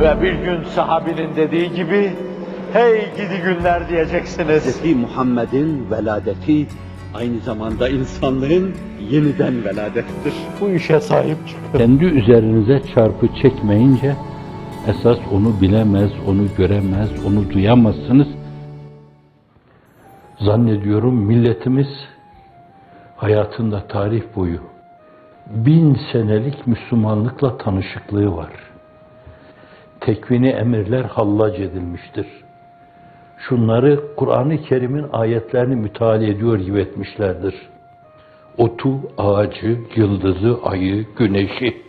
Ve bir gün sahabinin dediği gibi, hey gidi günler diyeceksiniz. Hz. Muhammed'in veladeti aynı zamanda insanlığın yeniden veladettir. Bu işe sahip çıkın. Kendi üzerinize çarpı çekmeyince esas onu bilemez, onu göremez, onu duyamazsınız. Zannediyorum milletimiz hayatında tarih boyu bin senelik Müslümanlıkla tanışıklığı var. Tekvini emirler hallac edilmiştir. Şunları Kur'an-ı Kerim'in ayetlerini müteala ediyor gibi etmişlerdir. Otu, ağacı, yıldızı, ayı, güneşi,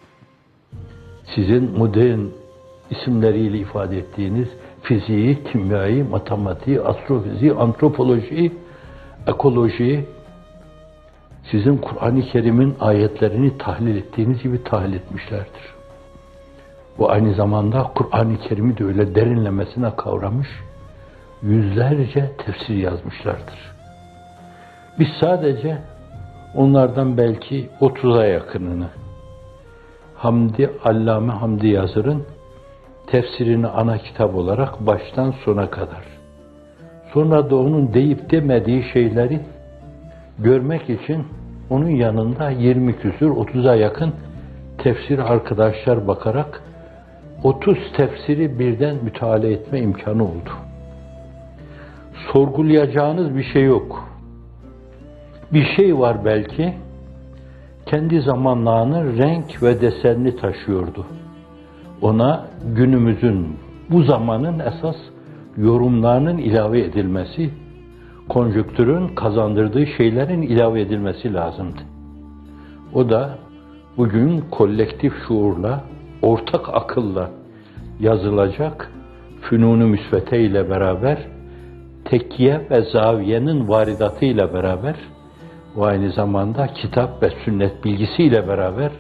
sizin modern isimleriyle ifade ettiğiniz fiziği, kimyayı, matematiği, astrofiziği, antropoloji, ekoloji, sizin Kur'an-ı Kerim'in ayetlerini tahlil ettiğiniz gibi tahlil etmişlerdir. Bu aynı zamanda Kur'an-ı Kerim'i de öyle derinlemesine kavramış, yüzlerce tefsir yazmışlardır. Biz sadece onlardan belki 30'a yakınını Hamdi Allame Hamdi Yazır'ın tefsirini ana kitap olarak baştan sona kadar sonra da onun deyip demediği şeyleri görmek için onun yanında 20 küsür 30'a yakın tefsir arkadaşlar bakarak 30 tefsiri birden müteala etme imkanı oldu. Sorgulayacağınız bir şey yok. Bir şey var belki, kendi zamanlarının renk ve desenini taşıyordu. Ona günümüzün, bu zamanın esas yorumlarının ilave edilmesi, konjüktürün kazandırdığı şeylerin ilave edilmesi lazımdı. O da bugün kolektif şuurla, ortak akılla yazılacak fünunu müsvete ile beraber tekkiye ve zaviyenin varidatı ile beraber ve aynı zamanda kitap ve sünnet bilgisiyle beraber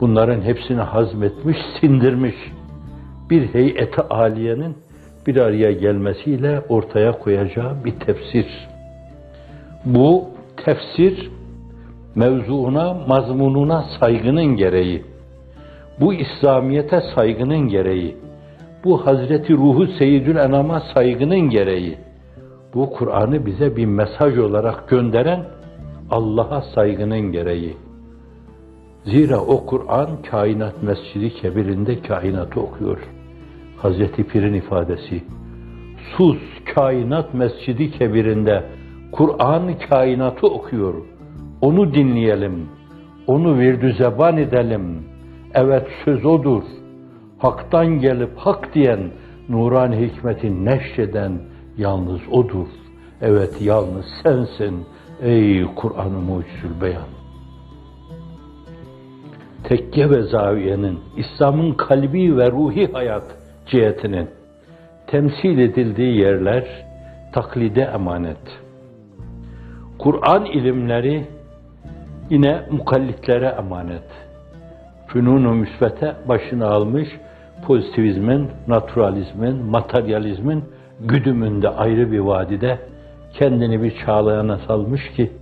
bunların hepsini hazmetmiş, sindirmiş bir heyeti aliyenin bir araya gelmesiyle ortaya koyacağı bir tefsir. Bu tefsir mevzuuna, mazmununa saygının gereği, bu İslamiyete saygının gereği, bu Hazreti Ruhu Seyyidül Enam'a saygının gereği, bu Kur'an'ı bize bir mesaj olarak gönderen Allah'a saygının gereği. Zira o Kur'an kainat mescidi kebirinde kainatı okuyor. Hazreti Pir'in ifadesi. Sus kainat mescidi kebirinde Kur'an kainatı okuyor. Onu dinleyelim. Onu virdü zeban edelim. Evet söz odur. Hak'tan gelip hak diyen, nuran hikmeti neşreden yalnız odur. Evet yalnız sensin ey Kur'an-ı Mucizül Beyan. Tekke ve zaviyenin, İslam'ın kalbi ve ruhi hayat cihetinin temsil edildiği yerler taklide emanet. Kur'an ilimleri yine mukallitlere emanet. Fünun-u müsvete başını almış, pozitivizmin, naturalizmin, materyalizmin güdümünde ayrı bir vadide kendini bir çağlayana salmış ki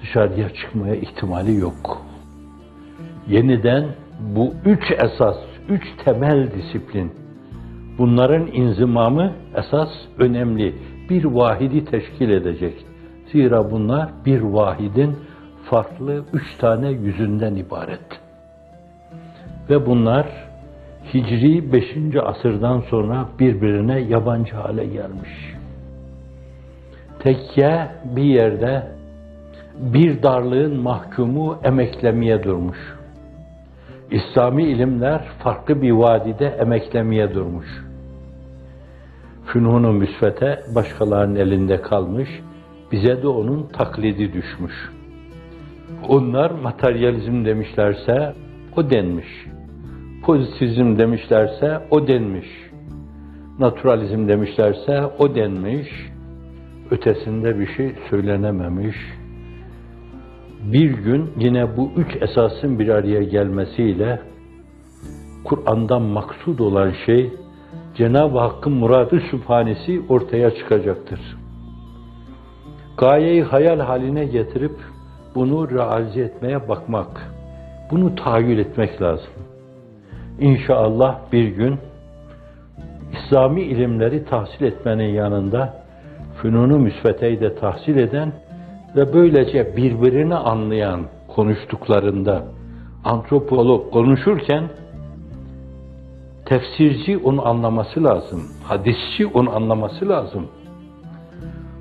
dışarıya çıkmaya ihtimali yok. Yeniden bu üç esas, üç temel disiplin, bunların inzimamı esas önemli. Bir vahidi teşkil edecek. Zira bunlar bir vahidin farklı üç tane yüzünden ibaret. Ve bunlar Hicri 5. asırdan sonra birbirine yabancı hale gelmiş. Tekke bir yerde bir darlığın mahkumu emeklemeye durmuş. İslami ilimler farklı bir vadide emeklemeye durmuş. Fünun-u müsvete başkalarının elinde kalmış, bize de onun taklidi düşmüş. Onlar materyalizm demişlerse o denmiş. Pozitivizm demişlerse o denmiş. Naturalizm demişlerse o denmiş. Ötesinde bir şey söylenememiş. Bir gün yine bu üç esasın bir araya gelmesiyle Kur'an'dan maksud olan şey Cenab-ı Hakk'ın muradı sübhanesi ortaya çıkacaktır. Gayeyi hayal haline getirip bunu realize etmeye bakmak, bunu tahayyül etmek lazım. İnşallah bir gün İslami ilimleri tahsil etmenin yanında fünunu müsveteyi de tahsil eden ve böylece birbirini anlayan konuştuklarında antropolog konuşurken tefsirci onu anlaması lazım. Hadisçi onu anlaması lazım.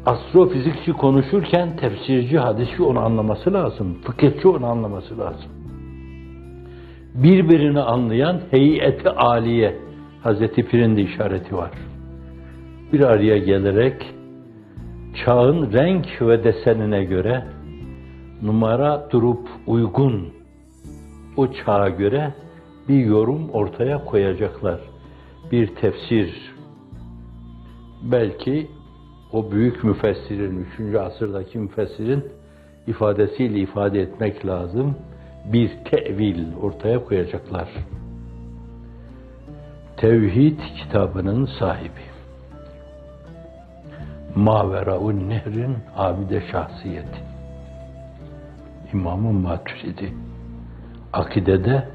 Astrofizikçi konuşurken tefsirci, hadisçi onu anlaması lazım. Fıkıhçı onu anlaması lazım. Birbirini anlayan heyeti aliye Hazreti Pir'in de işareti var. Bir araya gelerek çağın renk ve desenine göre numara durup uygun o çağa göre bir yorum ortaya koyacaklar. Bir tefsir. Belki o büyük müfessirin, 3. asırdaki müfessirin ifadesiyle ifade etmek lazım. Bir tevil ortaya koyacaklar. Tevhid kitabının sahibi. Maveraun Nehrin abide şahsiyeti. İmam-ı Maturidi. Akidede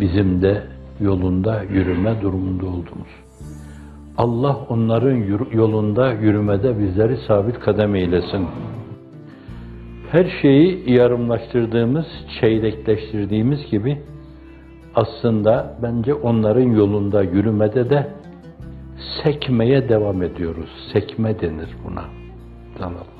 bizim de yolunda yürüme durumunda olduğumuz. Allah onların yolunda yürümede bizleri sabit kadem eylesin. Her şeyi yarımlaştırdığımız, çeyrekleştirdiğimiz gibi aslında bence onların yolunda yürümede de sekmeye devam ediyoruz. Sekme denir buna. Tamam.